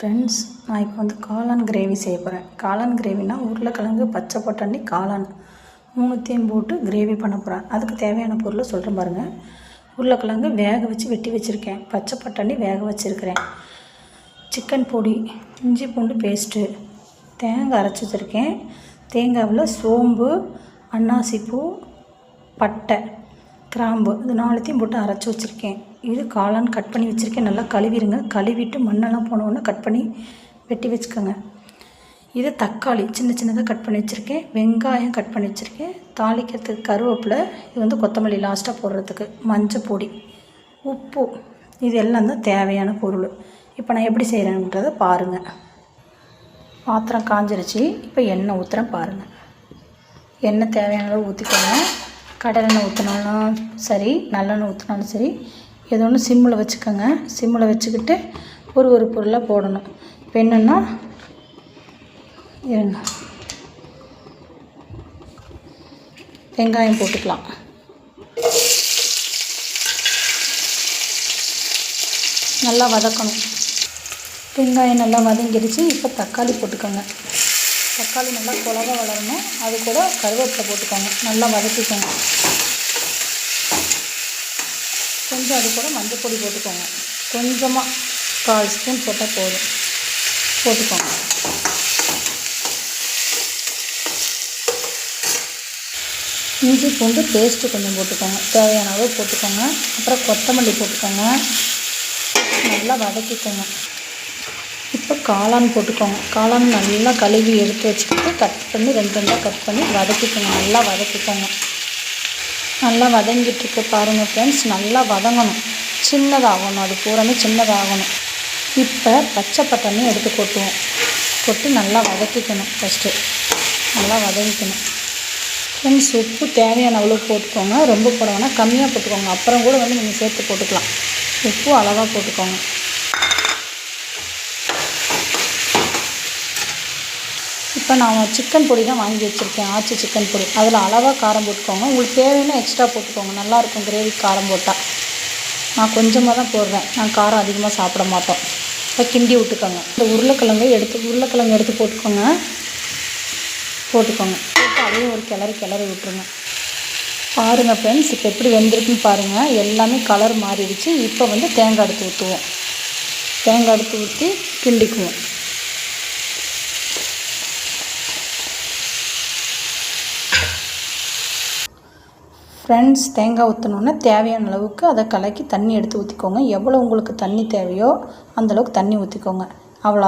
Friends நான் இப்போ வந்து காளான் கிரேவி செய்ய போகிறேன் காளான் கிரேவினா உருளைக்கிழங்கு பச்சை பட்டாணி காளான். மூணுத்தையும் போட்டு கிரேவி பண்ண போகிறேன் அதுக்கு தேவையான பொருளை சொல்கிறேன் பாருங்கள் உருளைக்கிழங்கு வேக வச்சு வெட்டி வச்சுருக்கேன். பச்சை பட்டாணி வேக வச்சுருக்கிறேன். சிக்கன் பொடி இஞ்சி பூண்டு பேஸ்ட்டு தேங்காய் அரைச்சி வச்சுருக்கேன். தேங்காவில் சோம்பு அன்னாசிப்பூ பட்டை. கிராம்பு இது நாலுத்தையும் போட்டு அரைச்சி வச்சுருக்கேன். இது காளான் கட் பண்ணி வச்சுருக்கேன். நல்லா கழுவிடுங்க கழுவிட்டு மண்ணெல்லாம் போனவுடனே கட் பண்ணி வெட்டி வச்சுக்கோங்க. இது தக்காளி சின்ன சின்னதாக கட் பண்ணி வச்சுருக்கேன். வெங்காயம் கட் பண்ணி வச்சுருக்கேன். தாளிக்கிறதுக்கு கருவேப்பிலை இது வந்து கொத்தமல்லி லாஸ்ட்டாக போடுறதுக்கு மஞ்சள் பொடி உப்பு இது எல்லாம் தான் தேவையான பொருள். இப்போ நான் எப்படி செய்கிறேன்றதை பாருங்கள் பாத்திரம் காஞ்சிருச்சு. இப்போ எண்ணெய் ஊற்றுறேன் பாருங்கள் எண்ணெய் தேவையான அளவு ஊற்றிக்கோங்க கடலெண்ணெய் ஊற்றினாலும் சரி நல்லெண்ணெய் ஊற்றினாலும் சரி ஏதோ ஒன்று சிம்மில் வச்சுக்கோங்க. சிம்மில் வச்சுக்கிட்டு ஒரு ஒரு பொருளாக போடணும். இப்போ என்னென்னா இருங்க. வெங்காயம் போட்டுக்கலாம். நல்லா வதக்கணும். வெங்காயம் நல்லா வதங்கிடுச்சு இப்போ தக்காளி போட்டுக்கோங்க. தக்காளி நல்லா குழவ வளரணும். அது கூட கருவேப்பிலை போட்டுக்கோங்க. நல்லா வதக்கிக்கோங்க. கொஞ்சம் அது கூட மஞ்சள் பொடி போட்டுக்கோங்க. கொஞ்சமாக கால் ஸ்பூன் போட்டால் போதும். போட்டுக்கோங்க. இஞ்சி பூண்டு பேஸ்ட்டு கொஞ்சம் போட்டுக்கோங்க. தேவையான அளவு போட்டுக்கோங்க. அப்புறம் கொத்தமல்லி போட்டுக்கோங்க. நல்லா வதக்கிக்கோங்க. இப்போ காளான் போட்டுக்கோங்க. காளான் நல்லா கழுவி எடுத்து வச்சுக்கிட்டு கட் பண்ணி ரெண்டு ரெண்டாக கட் பண்ணி வதக்கிக்கோங்க. நல்லா வதக்கிக்கோங்க. நல்லா வதங்கிட்டுருக்கு பாருங்கள் ஃப்ரெண்ட்ஸ் நல்லா வதங்கணும். சின்னதாகணும். அது பூராமே சின்னதாகணும். இப்போ பச்சை பட்டாணி எடுத்து கொட்டுவோம். கொட்டி நல்லா வதக்கிக்கணும் ஃபஸ்ட்டு நல்லா வதக்கிக்கணும் ஃப்ரெண்ட்ஸ் உப்பு தேவையான அளவு போட்டுக்கோங்க. ரொம்ப போட வேணாம். கம்மியாக போட்டுக்கோங்க. அப்புறம் கூட வந்து நீங்கள் சேர்த்து போட்டுக்கலாம். உப்பு அளவாக போட்டுக்கோங்க. இப்போ நான் சிக்கன் பொடி தான் வாங்கி வச்சுருக்கேன். ஆச்சி சிக்கன் பொடி. அதில் அளவாக காரம் போட்டுக்கோங்க. உங்களுக்கு தேவைன்னா எக்ஸ்ட்ரா போட்டுக்கோங்க. நல்லாயிருக்கும் கிரேவி காரம் போட்டால் நான் கொஞ்சமாக தான் போடுறேன். நான் காரம் அதிகமாக சாப்பிட மாட்டோம். இப்போ கிண்டி விட்டுக்கோங்க. இந்த உருளைக்கிழங்கு எடுத்து உருளைக்கிழங்கு எடுத்து போட்டுக்கோங்க. போட்டுக்கோங்க. போட்டு அதையும் ஒரு கிளறி கிளறி விட்டுருங்க. பாருங்கள் ஃப்ரெண்ட்ஸ் இப்போ எப்படி வெந்திருக்குன்னு பாருங்கள் எல்லாமே கலர் மாறிடுச்சு. இப்போ வந்து தேங்காய் எடுத்து ஊற்றுவோம் தேங்காய் எடுத்து ஊற்றி கிண்டிக்குவோம். ஃப்ரெண்ட்ஸ் தேங்காய் ஊற்றினோன்னே தேவையான அளவுக்கு அதை கலக்கி தண்ணி எடுத்து ஊற்றிக்கோங்க எவ்வளோ உங்களுக்கு தண்ணி தேவையோ அந்தளவுக்கு தண்ணி ஊற்றிக்கோங்க அவ்வளோ